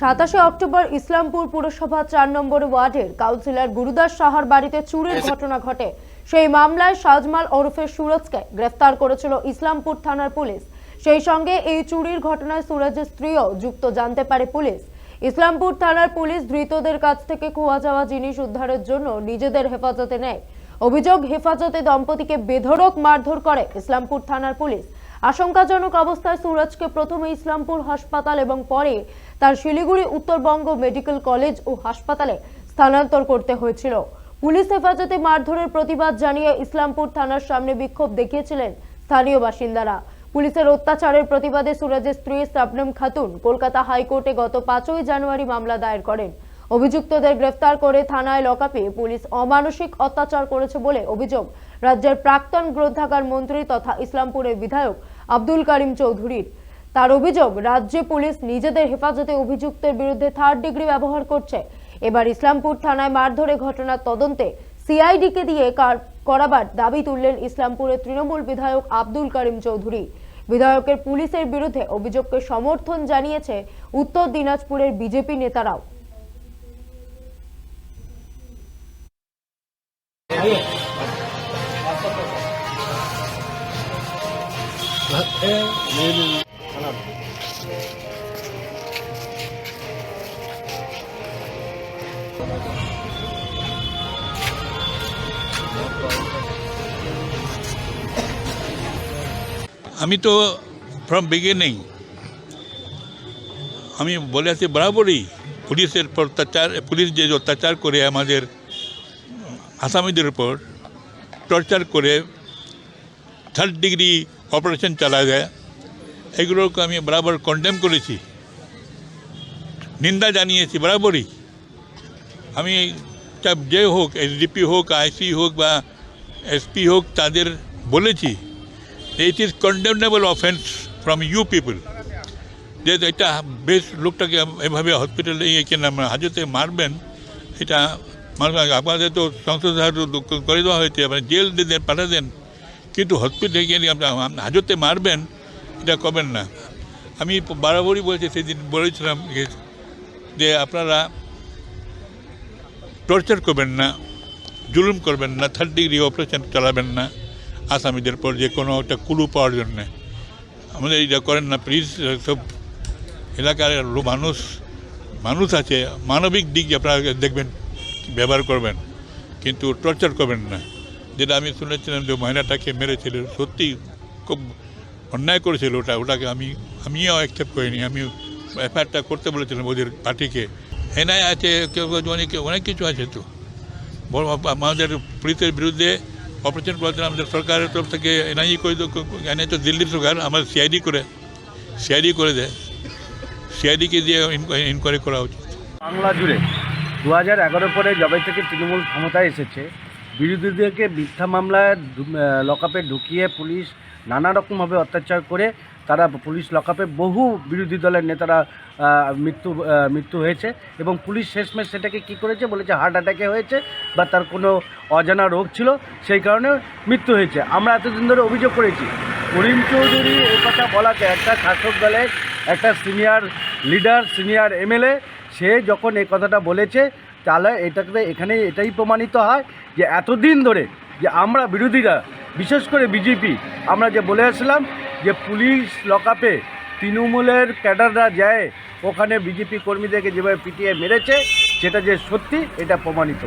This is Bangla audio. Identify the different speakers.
Speaker 1: সাতাশে অক্টোবর ইসলামপুর পুরসভা চার নম্বর ওয়ার্ডের কাউন্সিলর গুরুদাস সাহার বাড়িতে চুরির ঘটনা ঘটে। সেই মামলায় সাজমাল ওরফে সুরজকে গ্রেফতার করেছিল ইসলামপুর থানার পুলিশ। সেই সঙ্গে এই চুরির ঘটনায় সুরজের স্ত্রীও যুক্ত জানতে পারে পুলিশ। ইসলামপুর থানার পুলিশ ধৃতদের কাছ থেকে খোয়া যাওয়া জিনিস উদ্ধারের জন্য নিজেদের হেফাজতে নেয়। অভিযোগ হেফাজতে দম্পতিকে বেধড়ক মারধর করে ইসলামপুর থানার পুলিশ। আশঙ্কাজনক অবস্থায় সুরজকে প্রথমে ইসলামপুর হাসপাতাল এবং পরে তার শিলিগুড়ি, উত্তরবঙ্গ মেডিকেল কলেজ ও হাসপাতালে স্থানান্তর করতে হয়েছিল। পুলিশ হেফাজতে মারধরের প্রতিবাদ জানিয়ে ইসলামপুর থানার সামনে বিক্ষোভ দেখিয়েছিলেন স্থানীয় বাসিন্দারা। পুলিশের অত্যাচারের প্রতিবাদে সুরজের স্ত্রী সাবনম খাতুন কলকাতা হাইকোর্টে গত পাঁচই জানুয়ারি মামলা দায়ের করেন। অভিযুক্তদের গ্রেফতার করে থানায় লকআপে পুলিশ অমানসিক অত্যাচার করেছে বলে অভিযোগ। রাজ্যের প্রাক্তন গ্রন্থাগার মন্ত্রী তথা ইসলামপুরের বিধায়ক আব্দুল করিম চৌধুরীর। তার অভিযোগ, রাজ্যে পুলিশ নিজেদের হেফাজতে অভিযুক্তের বিরুদ্ধে থার্ড ডিগ্রি ব্যবহার করছে। এবার ইসলামপুর থানায় মারধরে ঘটনার তদন্তে সিআইডিকে দিয়ে কার- করাবার দাবি তুললেন ইসলামপুরের তৃণমূল বিধায়ক আব্দুল করিম চৌধুরী। বিধায়কের পুলিশের বিরুদ্ধে অভিযোগকে সমর্থন জানিয়েছে উত্তর দিনাজপুরের বিজেপি নেতারাও।
Speaker 2: আমি তো ফ্রম বিগিনিং আমি বলে আছি বরাবরই পুলিশের উপর অত্যাচার পুলিশ যে অত্যাচার করে আমাদের আসামিদের উপর টর্চার করে থার্ড ডিগ্রি অপারেশন চালায় দেয়। এগুলোকে আমি বরাবর কন্ডেম করেছি। নিন্দা জানিয়েছি, বরাবরই। আমি চাপ যে হোক এসডিপি হোক আইসি হোক বা এসপি হোক, তাদের বলেছি it is condemnable offence from you people যে এটা বেশ লোকটাকে এভাবে হসপিটালে একে না হাজতে মারবেন, এটা মানুষ আপনাদের তো সংসদ করে দেওয়া হয়েছে মানে জেল দিয়ে পাঠা দেন, কিন্তু হসপিটালে গিয়ে আপনার হাজতে মারবেন, এটা করবেন না। আমি বরাবরই বলছি, সেদিন বলেছিলাম যে আপনারা টর্চার করবেন না, জুলুম করবেন না, থার্ড ডিগ্রি অপারেশন চালাবেন না, আসামিদের পর যে কোনো একটা কুলু পাওয়ার জন্যে। আমাদের এটা করেন না প্লিজ সব এলাকার মানুষ মানুষ আছে, মানবিক দিক আপনারা দেখবেন। ব্যবহার করবেন, কিন্তু টর্চার করবেন না। যেটা আমি শুনেছিলাম যে মহিলাটাকে মেরেছিল, সত্যি খুব অন্যায় করেছিল ওটা, ওটাকে আমি, আমিও অ্যাকসেপ্ট করিনি। আমি এফআইআরটা করতে বলেছিলাম ওদের পার্টিকে। এনআই আছে কেউ অনেক অনেক কিছু আছে তো। আমাদের পুলিশের বিরুদ্ধে অপারেশন করেছেন আমাদের সরকারের তরফ থেকে এনআইএ করে এনআই তো দিল্লির সরকার আমাদের সিআইডি করে সিআইডি করে দেয়। সিআইডিকে দিয়ে ইনকোয়ারি করা উচিত।
Speaker 3: বাংলা জুড়ে দু হাজার এগারো পরে যবে থেকে তৃণমূল ক্ষমতায় এসেছে। বিরোধীদেরকে মিথ্যা মামলায় লকআপে ঢুকিয়ে পুলিশ নানা রকমভাবে অত্যাচার করে তারা পুলিশ লকআপে বহু বিরোধী দলের নেতারা মৃত্যু মৃত্যু হয়েছে এবং পুলিশ শেষমেশ সেটাকে কী করেছে? বলেছে হার্ট অ্যাটাকে হয়েছে বা তার কোনো অজানা রোগ ছিল, সেই কারণে মৃত্যু হয়েছে। আমরা এতদিন ধরে অভিযোগ করেছি, করিম চৌধুরী এই কথা বলাতে একটা শাসক দলের একটা সিনিয়র লিডার, সিনিয়র এমএলএ সে যখন এই কথাটা বলেছে, তাহলে এটাকে এখানে এটাই প্রমাণিত হয় যে এতদিন ধরে যে আমরা বিরোধীরা, বিশেষ করে বিজেপি, আমরা যে বলে আসলাম যে পুলিশ লকআপে তৃণমূলের ক্যাডাররা যায়, ওখানে বিজেপি কর্মীদেরকে যেভাবে পিটিয়ে মেরেছে, সেটা যে সত্যি, এটা প্রমাণিত।